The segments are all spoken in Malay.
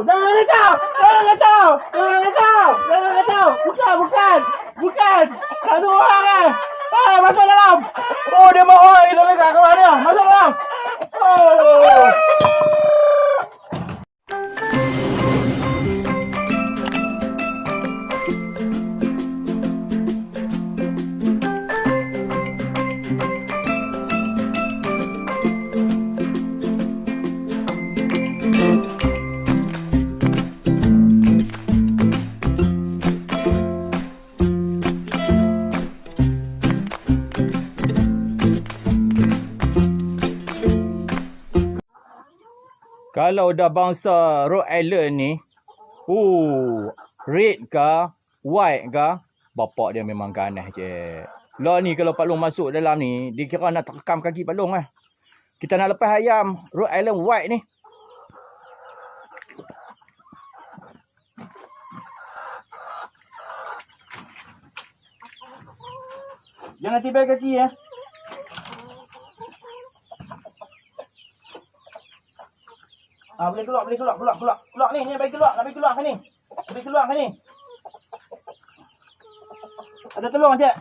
Jangan kacau! Jangan kacau! Jangan kacau! Jangan kacau! Bukan, bukan! Bukan! Satu orang kan! Ah, masuk dalam! Oh, dia mau oh, itu dekat kawan dia. Masuk dalam! Oh! Kalau dah bangsa Rhode Island ni, uh, red ke, white ke, bapak dia memang ganas je. Lah ni kalau Pak Long masuk dalam ni, dia kira nak terekam kaki Pak Long lah. Kita nak lepas ayam Rhode Island white ni. Jangan tibai kaki ya. Ah, boleh keluar, boleh keluar, keluar, keluar. Keluar ni, ni bagi keluar, nak bagi keluar kan ni. Bagi keluar kan ni. Ada telur cik.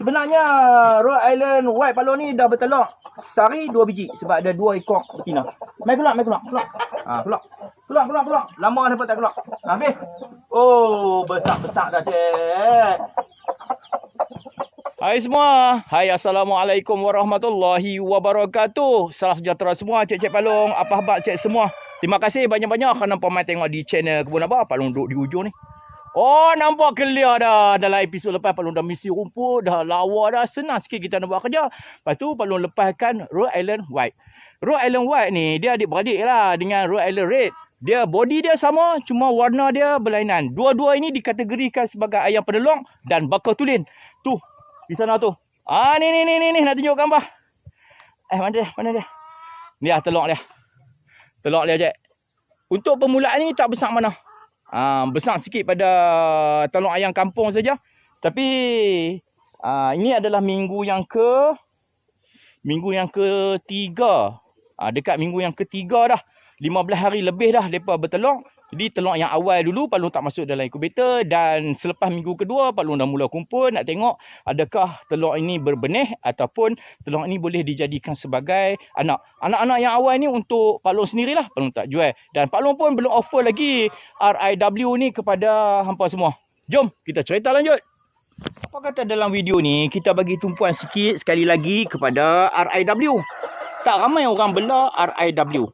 Sebenarnya Rhode Island White Palo ni dah bertelur sehari dua biji sebab ada dua ekor betina. Mai keluar, mai keluar, keluar. Ah, keluar. Keluar, keluar, keluar. Lama dapat tak keluar. Habis. Oh, besar-besar dah cik. Hai semua. Hai Assalamualaikum warahmatullahi wabarakatuh. Salam sejahtera semua cik-cik Palung. Apa khabar cik semua? Terima kasih banyak-banyak kerana pemain tengok di channel Kebun Abah. Palung duduk di ujung ni. Oh nampak clear dah. Dalam episod lepas Palung dah misi rumput. Dah lawa dah. Senang sikit kita nak buat kerja. Lepas tu Palung lepaskan Rhode Island White. Rhode Island White ni dia adik-beradik lah dengan Rhode Island Red. Dia body dia sama cuma warna dia berlainan. Dua-dua ini dikategorikan sebagai ayam penelong dan bakar tulin. Tu di sana tu. Ah ni ni ni ni ni nak tunjuk gambar. Eh mana dia? Mana dia? Ni ah telok dia. Telok dia je. Untuk permulaan ni tak besar mana. Ah besar sikit pada telur ayam kampung saja. Tapi ah ini adalah minggu yang ke minggu yang ketiga. Ah dekat minggu yang ketiga dah. 15 hari lebih dah depa bertelur. Jadi telur yang awal dulu Pak Long tak masuk dalam inkubator dan selepas minggu kedua Pak Long dah mula kumpul nak tengok adakah telur ini berbenih ataupun telur ini boleh dijadikan sebagai anak. Anak-anak yang awal ni untuk Pak Long sendirilah Pak Long tak jual dan Pak Long pun belum offer lagi RIW ni kepada hampa semua. Jom kita cerita lanjut. Apa kata dalam video ni kita bagi tumpuan sikit sekali lagi kepada RIW. Tak ramai orang bela RIW.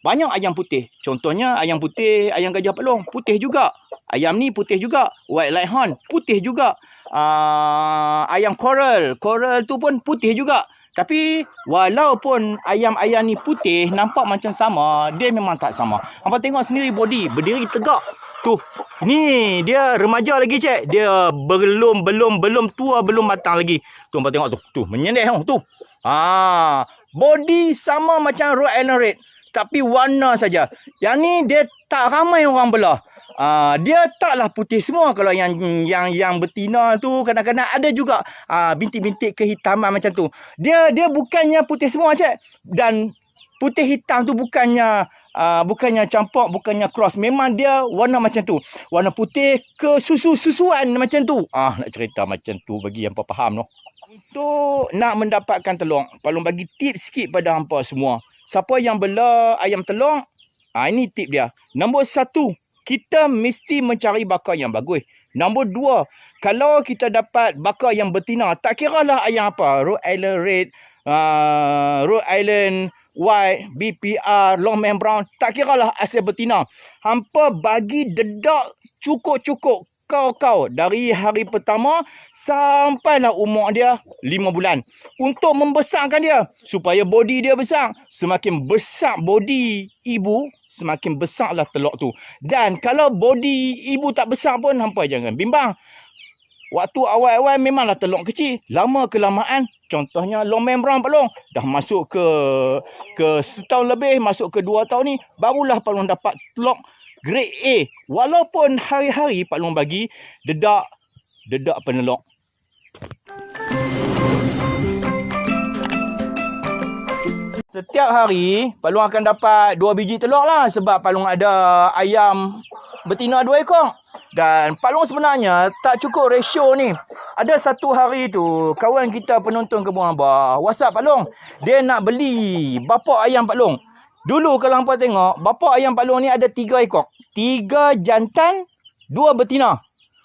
Banyak ayam putih. Contohnya ayam putih, ayam gajah pelong. Putih juga. Ayam ni putih juga. White Lighthorn. Putih juga. Uh, ayam coral. Coral tu pun putih juga. Tapi walaupun ayam-ayam ni putih nampak macam sama, dia memang tak sama. Hampa tengok sendiri body, berdiri tegak. Tu. Ni dia remaja lagi cik. Dia belum belum belum tua, belum matang lagi. Tu hampa tengok tu. Tu menyendeh tu. Ah, body sama macam Rhode Island Red tapi warna saja. Yang ni dia tak ramai orang belah. Uh, dia taklah putih semua kalau yang yang yang betina tu kadang-kadang ada juga uh, bintik-bintik kehitaman macam tu. Dia dia bukannya putih semua cik dan putih hitam tu bukannya uh, bukannya campur bukannya cross memang dia warna macam tu. Warna putih ke susu-susuan macam tu. Ah nak cerita macam tu bagi yang faham noh. Untuk nak mendapatkan telur, Palung bagi tips sikit pada hampa semua. Siapa yang bela ayam telur, ah ini tip dia. Nombor satu, kita mesti mencari bakar yang bagus. Nombor dua, kalau kita dapat bakar yang betina, tak kira lah ayam apa. Rhode Island Red, uh, Rhode Island White, BPR, Long Man Brown. Tak kira lah asal betina. Hampa bagi dedak cukup-cukup kau-kau dari hari pertama sampailah umur dia 5 bulan. Untuk membesarkan dia supaya body dia besar. Semakin besar body ibu, semakin besarlah telur tu. Dan kalau body ibu tak besar pun hampa jangan bimbang. Waktu awal-awal memanglah telur kecil. Lama kelamaan contohnya long membran pelong dah masuk ke ke setahun lebih masuk ke dua tahun ni barulah pelong dapat telur grade A. Walaupun hari-hari Pak Long bagi dedak dedak penelok. Setiap hari Palung akan dapat dua biji telur lah sebab Palung ada ayam betina dua ekor. Dan Palung sebenarnya tak cukup ratio ni. Ada satu hari tu kawan kita penonton kebun abah WhatsApp Palung. Dia nak beli bapak ayam Palung. Dulu kalau hampa tengok bapak ayam Palung ni ada tiga ekor. Tiga jantan, dua betina.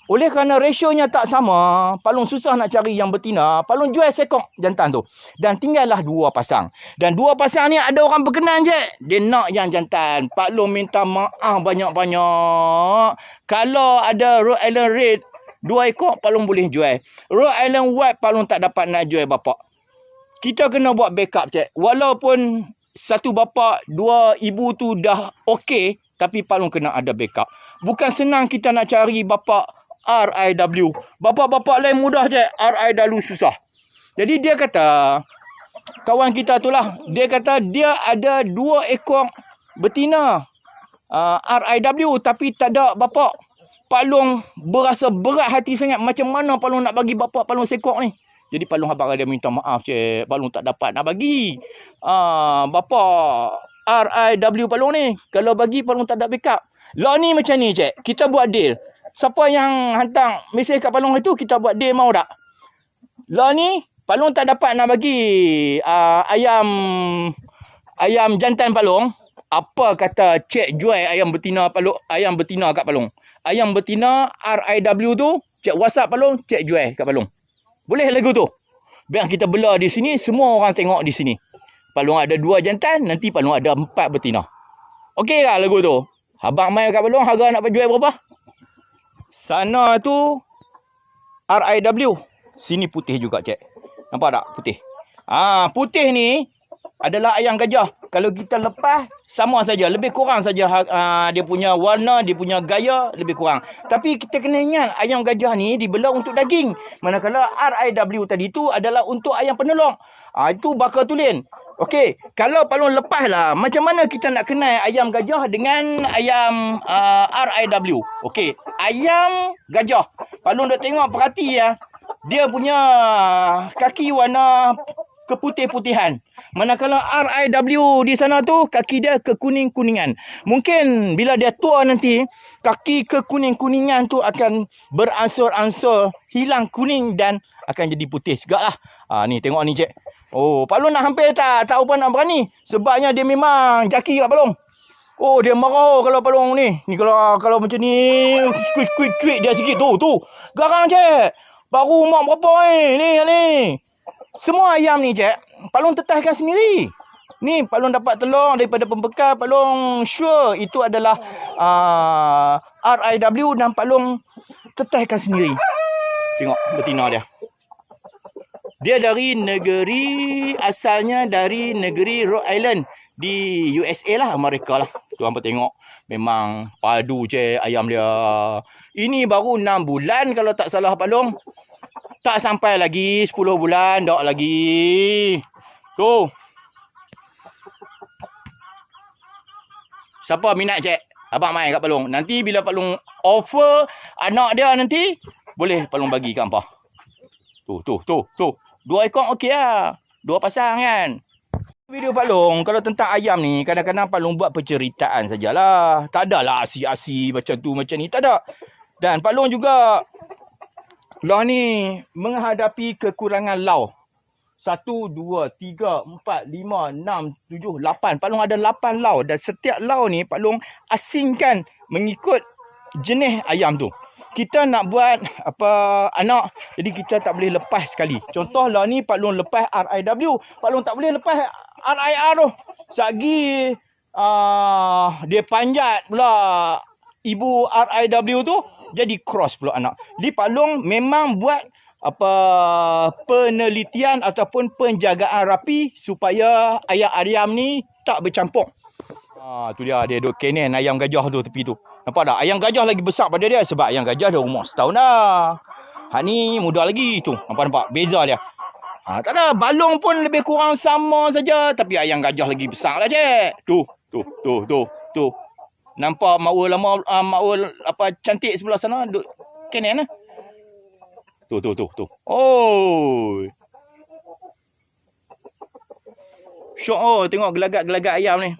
Oleh kerana rasionya tak sama, Palung susah nak cari yang betina, Palung jual sekok jantan tu. Dan tinggallah dua pasang. Dan dua pasang ni ada orang berkenan je. Dia nak yang jantan. Palung minta maaf banyak-banyak. Kalau ada Rhode Island Red, dua ekor Palung boleh jual. Rhode Island White Palung tak dapat nak jual bapak. Kita kena buat backup cek. Walaupun satu bapa, dua ibu tu dah okey, tapi Palung kena ada backup. Bukan senang kita nak cari bapa RIW. Bapa-bapa lain mudah je, RIW susah. Jadi dia kata, kawan kita tu lah, dia kata dia ada dua ekor betina uh, RIW tapi tak ada bapa. Palung berasa berat hati sangat macam mana Palung nak bagi bapa Palung sekok ni. Jadi Palung abang dia minta maaf cik, Palung tak dapat nak bagi. Uh, bapa RIW Palung ni, kalau bagi Palung tak ada backup. Lah ni macam ni cik, kita buat deal. Siapa yang hantar mesej kat Palung itu, kita buat deal mau tak? Lah ni, Palung tak dapat nak bagi uh, ayam ayam jantan Palung. Apa kata cek jual ayam betina Palung, ayam betina kat Palung. Ayam betina RIW tu, cek WhatsApp Palung, cek jual kat Palung. Boleh lagu tu? Biar kita bela di sini, semua orang tengok di sini. Palung ada dua jantan, nanti Palung ada empat betina. Okey tak lagu tu? Abang mai kat Palung, harga nak jual berapa? Sana tu RIW. Sini putih juga, cek. Nampak tak? Putih. Ah, putih ni adalah ayam gajah. Kalau kita lepas, sama saja. Lebih kurang saja uh, dia punya warna, dia punya gaya, lebih kurang. Tapi kita kena ingat, ayam gajah ni dibela untuk daging. Manakala RIW tadi tu adalah untuk ayam penelong. Ah, itu bakal tulen. Okey, kalau palung lepas lah, macam mana kita nak kenal ayam gajah dengan ayam uh, RIW? Okey, ayam gajah. Palung dah tengok, perhati ya. Dia punya kaki warna keputih-putihan. Manakala RIW di sana tu, kaki dia kekuning-kuningan. Mungkin bila dia tua nanti, kaki kekuning-kuningan tu akan beransur-ansur hilang kuning dan akan jadi putih segala lah. Ha, ni tengok ni cik. Oh, Palung nak hampir tak? Tak apa nak berani. Sebabnya dia memang jaki kat Palung. Oh, dia marah kalau Palung ni. Ni kalau kalau macam ni, squid dia sikit tu, tu. Garang cik. Baru mak berapa ni? Ni, ni. Semua ayam ni cik, Palung tetahkan sendiri. Ni Palung dapat telur daripada pembekal. Palung sure itu adalah uh, RIW dan Palung tetahkan sendiri. Tengok betina dia. Dia dari negeri asalnya dari negeri Rhode Island di USA lah, Amerika lah. Tu hampa tengok memang padu je ayam dia. Ini baru 6 bulan kalau tak salah Palung. Tak sampai lagi 10 bulan, dak lagi. Tu. Siapa minat cek? Abang mai kat Palung. Nanti bila Palung offer anak dia nanti, boleh Palung bagi kat hampa. Tu, tu, tu, tu. Dua ekor okey lah. Dua pasang kan. Video Pak Long, kalau tentang ayam ni, kadang-kadang Pak Long buat penceritaan sajalah. Tak adalah asi-asi macam tu, macam ni. Tak ada. Dan Pak Long juga, lah ni menghadapi kekurangan lau. Satu, dua, tiga, empat, lima, enam, tujuh, lapan. Pak Long ada lapan lau. Dan setiap lau ni, Pak Long asingkan mengikut jenis ayam tu. Kita nak buat apa anak. Jadi kita tak boleh lepas sekali. Contohlah ni Pak Long lepas RIW Pak Long tak boleh lepas RIR tu. Sagi uh, dia panjat pula ibu RIW tu. Jadi cross pula anak. Di Pak Long memang buat apa penelitian ataupun penjagaan rapi supaya ayam-ayam ni tak bercampur Ah, tu dia dia duk kenen ayam gajah tu tepi tu. Nampak tak? Ayam gajah lagi besar pada dia sebab ayam gajah dah umur setahun dah. Hak ni muda lagi tu. Nampak nampak beza dia. Ha, tak ada balong pun lebih kurang sama saja tapi ayam gajah lagi besar lah cik. Tu, tu, tu, tu, tu. Nampak mawa lama uh, mawa apa cantik sebelah sana duk kenen lah. Tu, tu, tu, tu. Oh. Syok oh tengok gelagat-gelagat ayam ni.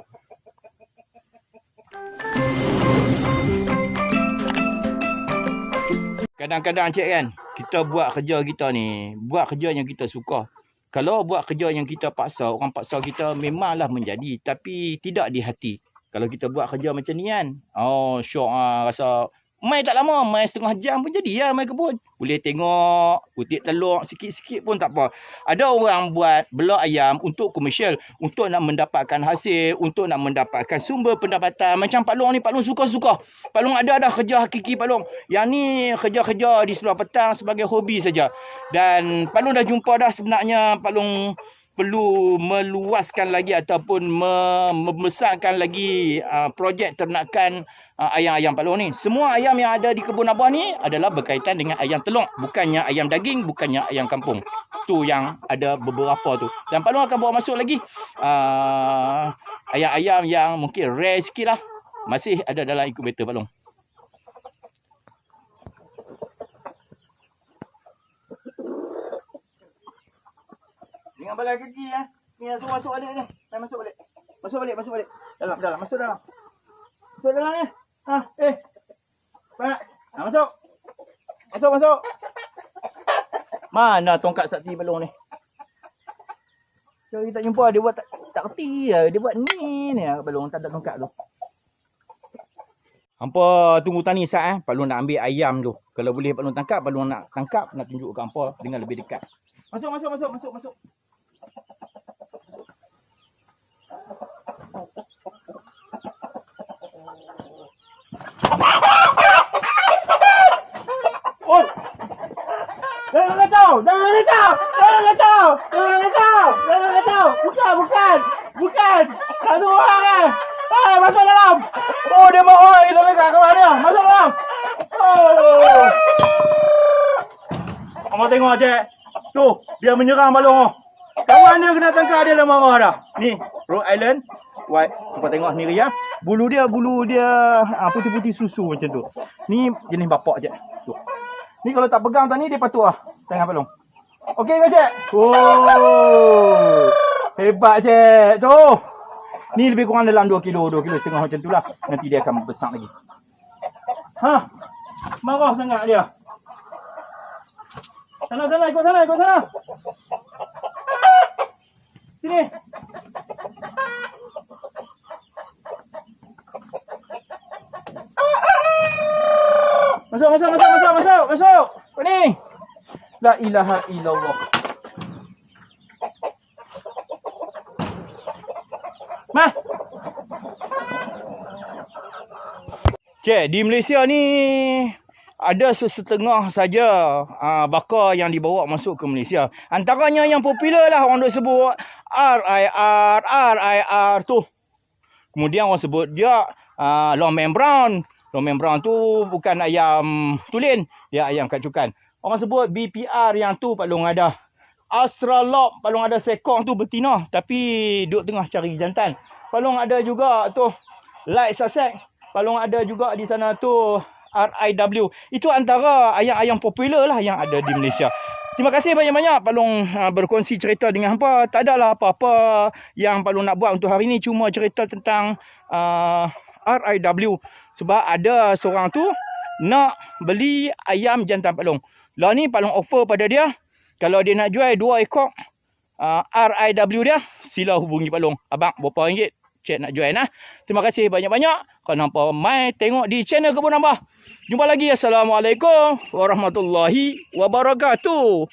Kadang-kadang cik kan, kita buat kerja kita ni, buat kerja yang kita suka. Kalau buat kerja yang kita paksa, orang paksa kita memanglah menjadi. Tapi tidak di hati. Kalau kita buat kerja macam ni kan, oh syok ah, rasa Mai tak lama, mai setengah jam pun jadi ya mai kebun. Boleh tengok, kutip telur sikit-sikit pun tak apa. Ada orang buat belak ayam untuk komersial, untuk nak mendapatkan hasil, untuk nak mendapatkan sumber pendapatan. Macam Pak Long ni, Pak Long suka-suka. Pak Long ada dah kerja hakiki Pak Long. Yang ni kerja-kerja di sebelah petang sebagai hobi saja. Dan Pak Long dah jumpa dah sebenarnya Pak Long perlu meluaskan lagi ataupun me- membesarkan lagi uh, projek ternakan uh, ayam-ayam Pak Long ni. Semua ayam yang ada di kebun abah ni adalah berkaitan dengan ayam telur. Bukannya ayam daging, bukannya ayam kampung. Tu yang ada beberapa tu. Dan Pak Long akan bawa masuk lagi uh, ayam-ayam yang mungkin rare sikit lah. Masih ada dalam incubator Pak Long. Dengan balai kaki ya. Ni langsung masuk balik ni. Dah masuk balik. Masuk balik, masuk balik. Dalam, dalam, masuk dalam. Masuk dalam ni. Ha, eh. Pak. Ha, masuk. Masuk, masuk. Mana tongkat sakti balong ni? Kalau kita jumpa dia buat tak, tak reti lah. Dia buat ni ni lah balong tak ada tongkat tu. Hampa tunggu tani sat eh. Long nak ambil ayam tu. Kalau boleh Long tangkap, Long nak tangkap, nak tunjuk ke hampa dengan lebih dekat. Masuk, masuk, masuk, masuk, masuk. Tengok cik. Tu, dia menyerang balong. Kawan dia kena tangkap dia dah marah dah. Ni, Rhode Island. White. Kau tengok sendiri ya. Bulu dia, bulu dia ah, putih-putih susu macam tu. Ni jenis bapak je. Tu. Ni kalau tak pegang tadi dia patut lah. Tangan balong. Okey ke cik? Oh. Hebat cik. Tu. Ni lebih kurang dalam 2 kilo, 2 kilo setengah macam tu lah. Nanti dia akan besar lagi. Ha. Marah sangat dia. Sana, sana, ikut sana, ikut sana. Sini. Masuk, masuk, masuk, masuk, masuk, masuk. Ni. La ilaha illallah. Mah. Cik, di Malaysia ni ada sesetengah saja uh, bakar yang dibawa masuk ke Malaysia. Antaranya yang popular lah orang duk sebut RIR, RIR tu. Kemudian orang sebut dia uh, long membran. Long membran tu bukan ayam tulen, dia ayam kacukan. Orang sebut BPR yang tu Pak Long ada. Astralop Pak Long ada sekong tu betina tapi duk tengah cari jantan. Pak Long ada juga tu Light Sussex. Pak Long ada juga di sana tu RIW. Itu antara ayam-ayam popular lah yang ada di Malaysia. Terima kasih banyak-banyak Pak Long uh, berkongsi cerita dengan hampa. Tak adalah apa-apa yang Pak Long nak buat untuk hari ini. Cuma cerita tentang uh, RIW. Sebab ada seorang tu nak beli ayam jantan Pak Long. Lah ni Pak Long offer pada dia. Kalau dia nak jual dua ekor uh, RIW dia, sila hubungi Pak Long. Abang, berapa ringgit? Cik nak jual nah. Terima kasih banyak-banyak. Kalau nampak mai tengok di channel Kebun Abah. Jumpa lagi. Assalamualaikum warahmatullahi wabarakatuh.